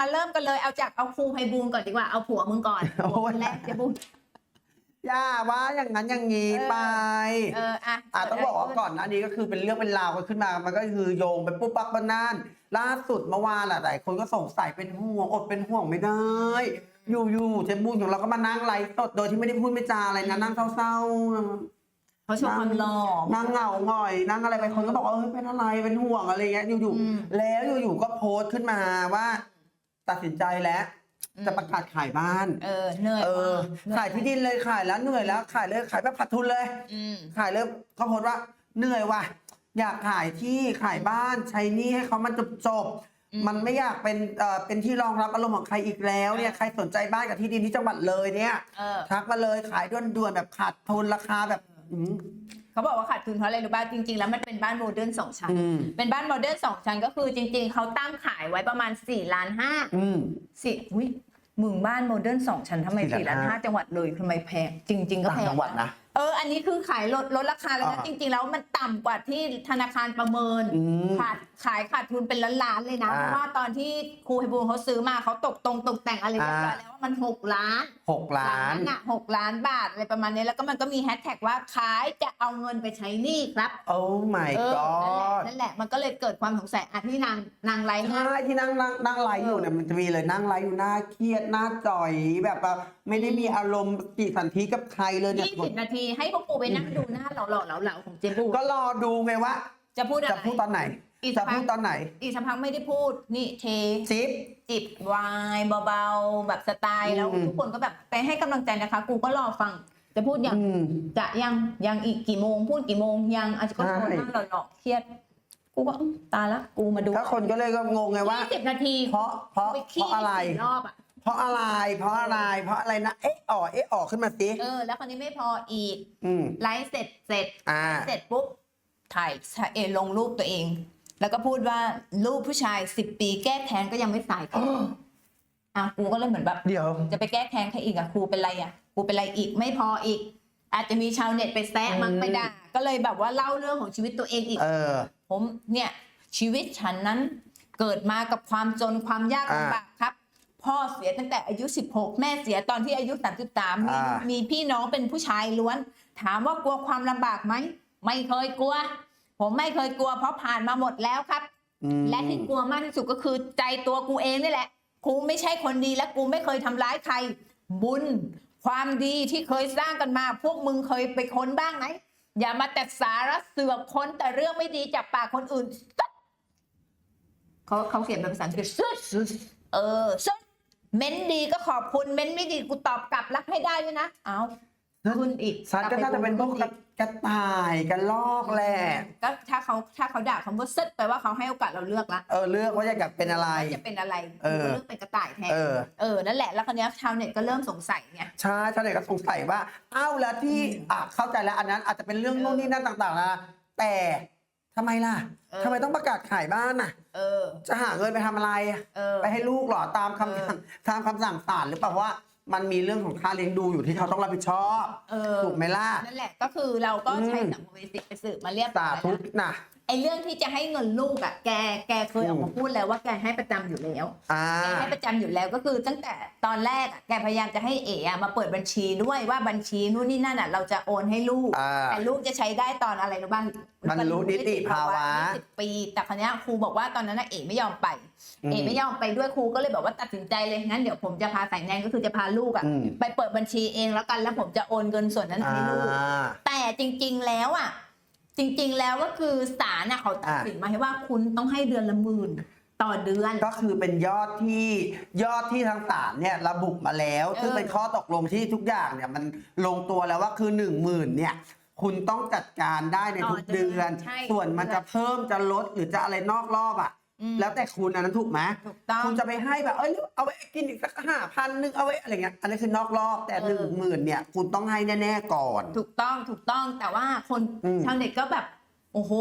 มาเริ่มกันเลยเอาจากเอาครูไพบูลย์ก่อนดีกว่าเอาผัวมึงก่อนโอ้ยผัวคนแรกเจะบูลอย่าว่าอย่างนั้นอย่างนี้เออ ไปเอออะอะต้องบอกว่าเดะไรก่อนหน้านี้ก็คือเป็นเรื่องเป็นราวกันขึ้นมา มันก็คือโยงไปปุ๊บปั๊บปะนานล่าสุดเมื่อวานแหละหลายคนก็สงสัยเป็นห่วงอดเป็นห่วงไม่ได้ อยู่ๆเจบูนของเราก็มานั่งไลฟ์สดโดยที่ไม่ได้พูดไม่จาอะไรนะนั่งเศร้าๆเขาชมความหล่อนั่งเหงาหน่อย นั่งอะไรไปคนก็บอกว่าเออเป็นอะไรเป็นห่วงอะไรเงี้ยอยู่อืม ๆแล้วอยู่ๆก็โพสต์ขึ้นมาว่า ตัดสินใจแล้วจะประกาศขายบ้าน เออเหนื่อยเออว่ะขายที่ดินเลยขายแล้วเหนื่อยแล้วขายเลยขายแบบขาดทุนเลยอืมขายเลยก็โพสต์ว่าเหนื่อยว่ะ อยากขายที่ขายบ้านใช้หนี้ให้เขามันจบจบๆอืมมันไม่อยากเป็นเอ่อเป็นที่รองรับอารมณ์ของใครอีกแล้วเนี่ยใครสนใจบ้านกับที่ดินที่จังหวัดเลยเนี่ยเออทักมาเลยขายด่วนๆแบบขาดทุนราคาแบบอืม เขาบอกว่าขาดทุนเพราะอะไรรู้ป่ะจริง ๆ แล้วมันเป็นบ้านโมเดิร์นสองชั้น อืม เป็นบ้านโมเดิร์นสองชั้นก็คือจริง ๆ เขาตั้งขายไว้ประมาณ4ล้านห้าอืมสิอุ้ยมึงบ้านโมเดิร์นสองชั้นทำไมสี่สี่ล้าล้านนห้า ห้าจังหวัดเลยทำไมแพงจริง ๆ ก็ต่างแพงจังหวัดนะเออ อันนี้คือขายลดลดราคาแล้วนะ อ่าจริง ๆ แล้วมันต่ำกว่าที่ธนาคารประเมิน อืมขาดขายขาดทุนเป็นล้านๆเลยนะ อ่าเพราะว่าตอนที่ครูไฮบูลย์เขาซื้อมาเขาตกตรงตกแต่งอะไรเรียบร้อยอ่า แล้วว่ามันหกล้าน หกล้านหลังอะหกล้านบาทอะไรประมาณนี้แล้วก็มันก็มีแฮชแท็กว่าขายจะเอาเงินไปใช้หนี้ครับโอ้ my เออ god นั่นแหละนั่นแหละมันก็เลยเกิดความสงสัยอะที่นางนางไลฟ์ใช่ที่นั่งนั่งนั่งไลฟ์อยู่เนี่ยมันจะมีเลยนั่งไลฟ์อยู่หน้าเครียดหน้าจ่อยแบบว่าไม่ได้มีอารมณ์ปฏิสันธิกับใครเลยเนี่ย ยี่สิบนาทีให้พวกกูไปนั่งดูหน้าเหล่าๆเหล่าๆของเจบูก็รอดูไงว่าจะพูดอะไรจะพูดตอนไหน อีกสัจะกพักพูดตอนไหนอีกสักพักไม่ได้พูดนี่เท จิ๊บ จิบวายเบาๆ แบบสไตล์แล้วอืม ทุกคนก็แบบไปให้กำลังใจนะคะ กูก็รอฟัง จะพูดยังอืม จะยังยังอีกกี่โมง พูดกี่โมงยังอาจจะก็ใช่โทรมาหลอกๆเครียด กูก็อื้อตายละกูมาดูถ้าคนก็เลยก็งงไงว่า ยี่สิบนาทีเพราะเพราะไปเพขี้ราะอะไร สี่รอบอะ เพราะอะไร เพราะอะไร เพราะอะไรนะ เอ๊ะอ๋อเอ๊ะอ๋อขึ้นมาสิ เออ แล้วคนนี้ไม่พออีก อืม ไลฟ์เสร็จเสร็จอ่า เสร็จปุ๊บ ถ่ายเอลงรูปตัวเอง แล้วก็พูดว่ารูปผู้ชายสิบปีแก้แค้นก็ยังไม่สายค่ะอะกูก็เลยเหมือนแบบ เดี๋ยว จะไปแก้แค้นใครอีกอะครูเป็นไรอะครูเป็นไรอีกไม่พออีก อาจจะมีชาวเน็ตไปแซะมั้งอืม ไปด่าก็เลยแบบว่าเล่าเรื่องของชีวิตตัวเองอีก เออ ผมเนี่ยชีวิตฉันนั้นเกิดมากับความจนความยากอ่าลำบากครับ พ่อเสียตั้งแต่อายุ 16 แม่เสียตอนที่อายุ 33มีอ่ามี มีพี่น้องเป็นผู้ชายล้วน ถามว่ากลัวความลำบากไหมไม่เคยกลัว ผมไม่เคยกลัวเพราะผ่านมาหมดแล้วครับ อืมและที่กลัวมากที่สุดก็คือใจตัวกูเองนี่แหละ กูไม่ใช่คนดีและกูไม่เคยทำร้ายใคร บุญ ความดีที่เคยสร้างกันมา พวกมึงเคยไปค้นบ้างไหมอย่ามาแต่สารเสือกค้นแต่เรื่องไม่ดีจากปากคนอื่นซึดเขาเขาเขียนเป็นภาษาอังกฤษซึดเออ ซึด เม้นดีก็ขอบคุณเม้นไม่ดีกูตอบกลับรับให้ได้ด้วยนะ เอาขึ้นอีกซัดก็น่าจะเป็นพวกกระกระต่ายกระลอกแหละก็ถ้าเขาถ้าเขาด่าคำว่าซึดแปลว่าเขาให้โอกาสเราเลือกละเออเลือกว่าอยากเป็นอะไรว่าจะเป็นอะไรเออกูก็เลือกเป็นกระต่ายแทนเออเออนั่นแหละแล้วคราวเนี้ยชาวเน็ตก็เริ่มสงสัยไงใช่ชาวเน็ตก็สงสัยว่าอ้าวแล้วที่อะเข้าใจแล้วอันนั้นอาจจะเป็นเรื่องเออนู่นนี่นั่นต่างๆนะแต่ทำไมล่ะเออ ทำไมต้องประกาศขายบ้านน่ะ เออ จะหาเงินไปทำอะไรอะเออ ไปให้ลูกเหรอตามคำเออสั่งตามคำสั่งศาลหรือเปล่าเพราะว่ามันมีเรื่องของค่าเลี้ยงดูอยู่ที่เขาต้องรับผิดชอบเออ ถูกไหมล่ะ นั่นแหละก็คือเราก็ใช้อืม สังคมวิสิตไปสืบมาเรียบร้สาอยธุแล้วนะ ไอ้เรื่องที่จะให้เงินลูกอะ แก แกเคยออกมาพูดแล้วว่าแกให้ประจำอยู่แล้ว อ่า แกให้ประจำอยู่แล้วก็คือตั้งแต่ตอนแรกอะแกพยายามจะให้เอ๋อะมาเปิดบัญชีด้วยว่าบัญชีนู่นนี่นั่นอะเราจะโอนให้ลูก อ่าแต่ลูกจะใช้ได้ตอนอะไรรู้บ้างบรรลุนิติภาวะสิบปี แต่คราวเนี้ยครูบอกว่าตอนนั้นน่ะเอ๋ไม่ยอมไปอืมเอ๋ไม่ยอมไปด้วยครูก็เลยบอกว่าตัดสินใจเลยงั้นเดี๋ยวผมจะพาสายแนนก็คือจะพาลูกอะอืมไปเปิดบัญชีเองแล้วกันแล้วผมจะโอนเงินส่วนนั้นอ่าให้ลูก แต่จริงๆแล้วอะ จริงๆแล้วก็คือศาลน่ะเขาตัดอะสินมาให้ว่าคุณต้องให้เดือนละหมื่นต่อเดือน ก็คือเป็นยอดที่ยอดที่ทางศาลเนี่ยระบุมาแล้วเออซึ่งเป็นข้อตกลงที่ทุกอย่างเนี่ยมันลงตัวแล้วว่าคือหนึ่งหมื่นเนี่ยคุณต้องจัดการได้ในทุกเดือนใช่ส่วนมันจะเพิ่มจะลดหรือจะอะไรนอกรอบอะอืม แล้วแต่คุณอันนั้นถูกไหมถูกต้องคุณจะไปให้แบบเอ้ยเอาไว้กินอีกสักห้าพันนึงเอาไว้อะไรเงี้ยอันนี้คือนอกรอบแต่เอหนึ่องหมื่นเนี่ย คุณต้องให้แน่ๆก่อน ถูกต้องถูกต้องแต่ว่าคนอืมชาวเน็ตก็แบบ โอ้โห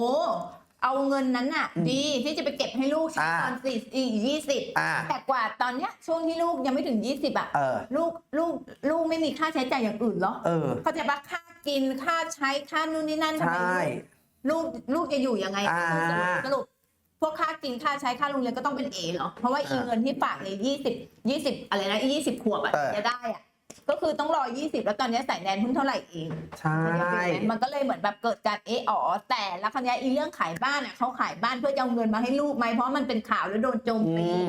เอาเงินนั้นน่ะอืมดีที่จะไปเก็บให้ลูกใช้อ่าตอนสี่ยี่สิบอ่าแต่กว่าตอนเนี้ยช่วงที่ลูกยังไม่ถึงยี่สิบอะเออลูกลูกลูกไม่มีค่าใช้จ่ายอย่างอื่นเหรอเออเขาใจะปะค่ากินค่าใช้ค่านู่นนี่นั่นทำไมใช่ลูกลูกลูกจะอยู่ยังไงอ่าสรุปสรุป พวกค่ากินค่าใช้ค่าโรงเรียนก็ต้องเป็นเอเหรอ เพราะว่าอีอ่าเงินที่ฝากในยี่สิบยี่สิบอะไรนะยี่สิบขวบอะเออจะได้อะก็คือต้องรอยี่สิบแล้วตอนนี้ใส่แนนเพิ่งเท่าไหร่เองใช่ มันก็เลยเหมือนแบบเกิดการเอออ๋อแต่แล้วคราวเนี้ยอีเรื่องขายบ้านอะเขาขายบ้านเพื่อจะเอาเงินมาให้ลูกไหมเพราะมันเป็นข่าวแล้วโดนโจมอืตีม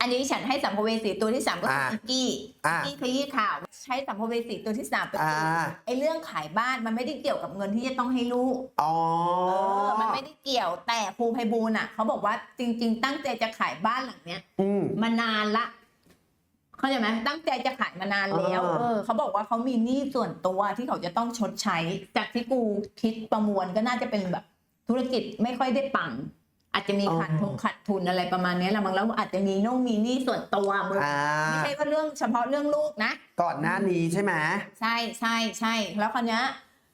อันนี้ฉันให้สัมภเวสีตัวที่สามก็คืออ่าอิกกี้อ่าอิกกี้ขยี้ข่าว ใช้สัมภเวสีตัวที่สามเป็นอ่า ไอ้เรื่องขายบ้านมันไม่ได้เกี่ยวกับเงินที่จะต้องให้ลูก อ๋อ เออ มันไม่ได้เกี่ยวแต่ครูไพบูลย์อะเขาบอกว่าจริง ๆ ตั้งใจจะขายบ้านหลังเนี้ย อืม มานานละ เข้าใจไหมตั้งใจจะขายมานานแล้ว อ่า เออเขาบอกว่าเขามีหนี้ส่วนตัวที่เขาจะต้องชดใช้ จากที่กูคิดประมวลก็น่าจะเป็นแบบธุรกิจไม่ค่อยได้ปัง อาจจะมีขาดทุนขาดทุนอะไรประมาณนี้แหละมั้งแล้วอาจจะมีน้องมีหนี้ส่วนตัวมึงอ่าไม่ใช่ว่าเรื่องเฉพาะเรื่องลูกนะ ก่อนหน้านี้ใช่ไหมใช่ใช่ใช่แล้วคราวเนี้ย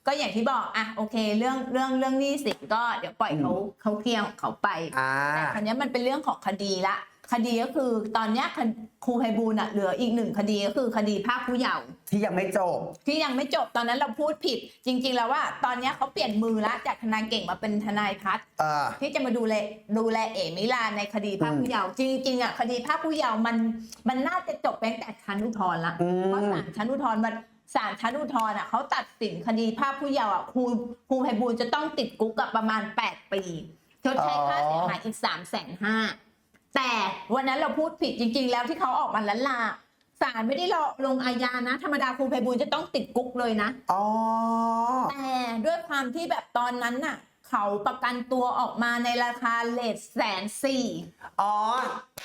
ก็อย่างที่บอกอะโอเค เรื่องเรื่องเรื่องหนี้สินก็เดี๋ยวปล่อยเขาเขาเคลียร์ของเขาไปอ่าแต่คราวเนี้ยมันเป็นเรื่องของคดีละ คดีก็คือตอนเนี้ยคดครูไพบูลย์อะเหลืออีกหนึ่งคดีก็คือคดีภาคผู้เยาว์ที่ยังไม่จบ ที่ยังไม่จบตอนนั้นเราพูดผิด จริง ๆ แล้วว่า ตอนเนี้ยเขาเปลี่ยนมือละจากทนายเก่งมาเป็นทนายพัฒน์เออที่จะมาดูแลดูแลเอมิลาในคดีภาคผู้เยาว์จริงๆอะคดีภาคผู้เยาว์มันมันน่าจะจบไปตั้งแต่ชั้นอุทธรณ์ละ อืเพราะมศาลชั้นอุทธรณ์มันศาลชั้นอุทธรณ์อะเขาตัดสินคดีภาพผู้เยาว์อะครูครูไพบูลย์จะต้องติดคุกกับประมาณ 8 ปีชดใช้ค่าเสียหายอีก3ามแสนห้า แต่วันนั้นเราพูดผิดจริง ๆ แล้วที่เขาออกมาละลาศาลไม่ได้รอลงอาญานะ ธรรมดาครูไพบูลย์จะต้องติดคุกเลยนะ อ๋อ แต่ด้วยความที่แบบตอนนั้นน่ะ เขาประกันตัวออกมาในราคาเลทแสนสี่อ๋อ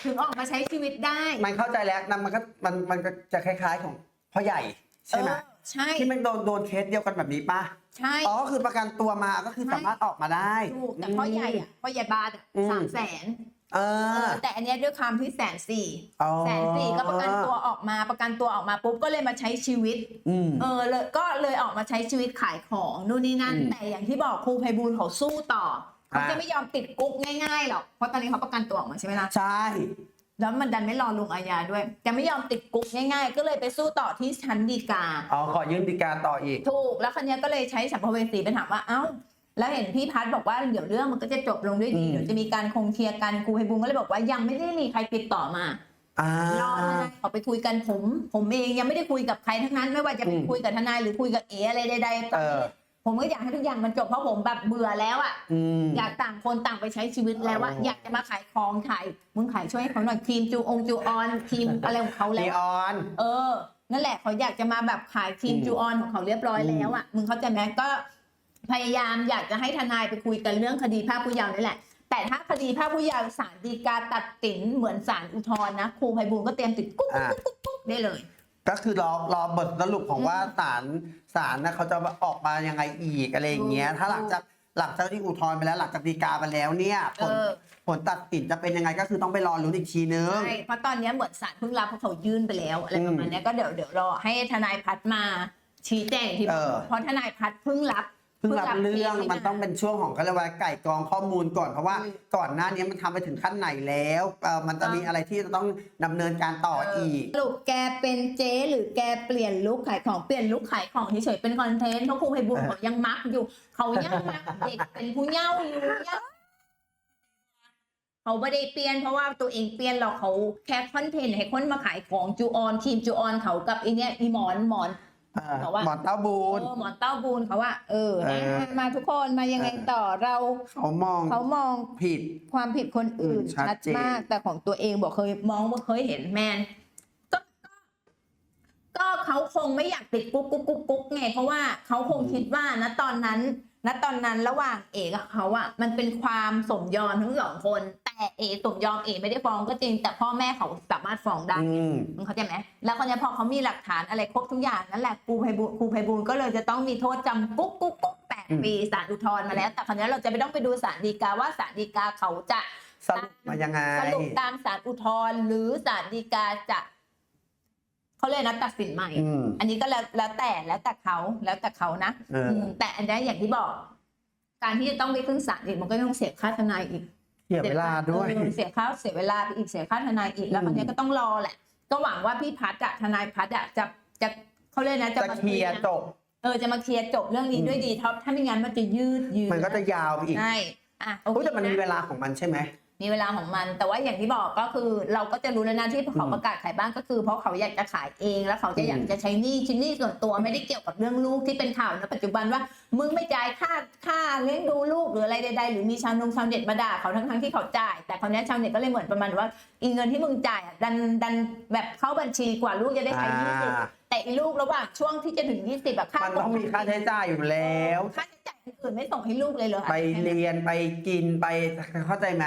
ถึงออกมาใช้ชีวิตได้มันเข้าใจแล้วนะมันก็มันมันก็จะคล้าย ๆของพ่อใหญ่ใช่ไหมเออใช่ ที่มันโดนโดนเคสเดียวกันแบบนี้ป่ะ ใช่ อ๋อ คือประกันตัวมาก็คือใช่สามารถออกมาได้ ถูกแต่พ่อใหญ่อะพ่อใหญ่บาทอะอืม สามแสน เออ แต่อันเนี้ยด้วยความที่แสนสี่อ๋อแสนสี่ก็ประกันตัวออกมาประกันตัวออกมาปุ๊บก็เลยมาใช้ชีวิต อืม เออเลยก็เลยออกมาใช้ชีวิตขายของนู่นนี่นั่น อืมแต่อย่างที่บอกครูไพบูลย์เขาสู้ต่อเขาอ่า จะไม่ยอมติดคุกง่ายๆหรอกเพราะตอนนี้เขาประกันตัวออกมาใช่ไหมล่ะใช่ แล้วมันดันไม่รอลงอาญาด้วย จะไม่ยอมติดคุกง่าย ๆ ก็เลยไปสู้ต่อที่ชั้นฎีกา อ๋อขอยื่นฎีกาต่ออีก ถูกแล้วคันนี้ยก็เลยใช้สัมภเวสีไปถามว่าเอ้า แล้วเห็นพี่พัฒน์บอกว่าเดี๋ยวเรื่องมันก็จะจบลงด้วยดีอืมเดี๋ยวจะมีการคงเคลียร์กันครูไพบูลย์ก็เลยบอกว่ายังไม่ได้มีใครติดต่อมาอ่ารอทนายเขาไปคุยกันผม ผมเองยังไม่ได้คุยกับใครทั้งนั้น ไม่ว่าจะไปอืมคุยกับทนายหรือคุยกับเออะไรใดๆตอนเอนี้อผมก็อยากให้ทุกอย่างมันจบเพราะผมแบบเบื่อแล้วอะอืมอยากต่างคนต่างไปใช้ชีวิตแล้วว่าอ๋อออยากจะมาขายของขายมึงขายช่วยให้เขาหน่อยครีมจูองจูออนครีมอะไรของเขาแล้นีวออนเออนั่นแหละเขาอยากจะมาแบบขายครีมอืมจูออนของเขาเรียบร้อยแล้วอะมึงเข้าใจไหมก็ พยายามอยากจะให้ทนายไปคุยกันเรื่องคดีภาคผู้เยาว์นี่แหละ แต่ถ้าคดีภาคผู้เยาว์ศาลฎีกาตัดสินเหมือนศาลอุทธรณ์นะครูไพบูลย์ก็เตรียมติดกุ๊กอ่ากุ๊กกุ๊กกุ๊กได้เลย ก็คือรอรอบทสรุปของว่าศาลศาลนะเขาจะออกมายังไงอีกอะไรอย่างเงี้ยถูกถ้าหลังจากหลังจากที่อุทธรณ์ไปแล้วหลังจากฎีกาไปแล้วเนี่ยผเอลอผลตัดสินจะเป็นยังไงก็คือต้องไปรอลุ้นอีกทีนึง ใช่เพราะตอนนี้เหมือนศาลเพิ่งรับเพราะเขายื่นไปแล้วอะไรประมาณเนี้ยก็เดี๋ยวเดี๋ยวรอให้ทนายพัฒน์มาชี้แจงทีเออ เพราะทนายพัฒน์เพิ่งรับ เพิ่งรับเรื่องคสให้มันต้องเป็นช่วงของเขาเรียกว่าไก่กรองข้อมูลก่อนเพราะว่าอืมก่อนหน้านี้มันทำไปถึงขั้นไหนแล้วเอ่อมันจะมีอะไรที่จะต้องดำเนินการต่ออีกสรุปแกเป็นเจ๊หรือแกเปลี่ยนลุคขายของเปลี่ยนลุคขายของเฉยๆเป็นคอนเทนต์เพราะครูไพบูลย์เออเขายังมักอยู่ เขายังมักเด็กเป็นผู้เย่าอยู่ยังเขาไม่ได้เปลี่ยนเพราะว่าตัวเองเปลี่ยนหรอกเขาแค่คอนเทนต์ให้คนมาขายของจูออนทีมจูออนเขากับไอเนี้ยอีหมอนหมอน อ่าแต่ว่าหมอนเต้าบูน เออหมอนเต้าบูนเขาว่าเออเออนะมาทุกคนมายังไงต่อเรา เขามองเขามองผิด ความผิดคนอื่นอืมชัชัดดเจน มาก แต่ของตัวเองบอกเคยมองว่าเคยเห็นแมนก็ก็ก็เขาคงไม่อยากติดกุ๊กกุ๊กกุ๊กกุ๊กไงเพราะว่าเขาคงคิดว่าณตอนนั้นณตอนนั้นระหว่างเอกับเขาอะมันเป็นความสมยอมทั้งสองคนแต่ เอสมยอมเอไม่ได้ฟ้องก็จริง แต่พ่อแม่เขาสามารถฟ้องได้อืม มึงเข้าใจไหมแล้วคนนี้พอเขามีหลักฐานอะไรครบทุกอย่างนั่นแหละครูไพบูลย์ครูไพบูลย์ก็เลยจะต้องมีโทษจำกุ๊กกุ๊กกุ๊กแปดอืม ปีศาลอุทธรณ์มาแล้ว แต่คราวนี้เราจะไม่ต้องไปดูศาลฎีกาว่าศาลฎีกาเขาจะ สรุปมายังไง สรุปตามศาลอุทธรณ์หรือศาลฎีกาจะเขาเรียกนะตัดสินใหม่ อืม อันนี้ก็แล้วแล้วแต่แล้วแต่เขาแล้วแต่เขานะเอออื มแต่อันนี้อย่างที่บอก การที่จะต้องไปขึ้นศาลอีกมันก็ต้องเสียค่าทนายอีก เสียเวลาด้วย เออเสียค่าเสียเวลาไปอีกเสียค่าทนายอีกแล้วอืมคนนี้ก็ต้องรอแหละ ก็หวังว่าพี่พัดอะทนายพัดอะจะจะเขาเรียกนะจะจะมาเคลียร์จบ เออจะมาเคลียร์จบเรื่องนี้อืมด้วยดีท็อปถ้าไม่งั้นมันจะยืดเยื้อมันก็จะยาวไปอีกใช่อะโอเฮ้ยเคแต่มันมีเวนะลาของมันใช่ไหม มีเวลาของมัน แต่ว่าอย่างที่บอกก็คือ เราก็จะรู้แล้วนะที่เขาอืมประกาศขายบ้านก็คือ เพราะเขาอยากจะขายเองแล้วเขาจะอยากอืมจะใช้หนี้ชิ้นหนี้ส่วนตัวไม่ได้เกี่ยวกับเรื่องลูกที่เป็นข่าวในปัจจุบันว่ามึงไม่จ่ายค่าค่าเลี้ยงดูลูกหรืออะไรใดๆหรือมีชาวนงชาวเน็ตมาด่าเขาทั้งๆที่เขาจ่าย แต่คราวนี้ชาวเน็ตก็เลยเหมือนประมาณว่าอีเงินที่มึงจ่ายอะดันดันแบบเข้าบัญชีกว่าลูกจะได้ใช้ยี่สิบอ่าแต่อีลูกระหว่างช่วงที่จะถึงยี่สิบอะค่ามันต้องมีค่าใช้จ่ายอยู่แล้วค่าใช้จ่ายอื่นๆไม่ส่งให้ลูกเลยเหรอไปเรียนไปกินไปเข้าใจไหม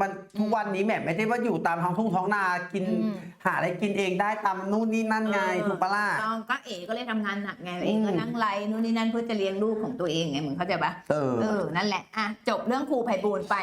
มันทุกวันนี้แหมไม่ได้ว่าอยู่ตามท้องทุ่งท้องนากิน อืม หาอะไรกินเองได้ตามนู่นนี่นั่นไงเออถูกปะล่ะ ต้องก็เอ๋ก็เลยทำงานหนักไงเอ๋อืมก็นั่งไลน์นู่นนี่นั่นเพื่อจะเลี้ยงลูกของตัวเองไงมึงเข้าใจปะเออ เออนั่นแหละอะจบเรื่องครูไพบูลย์ไป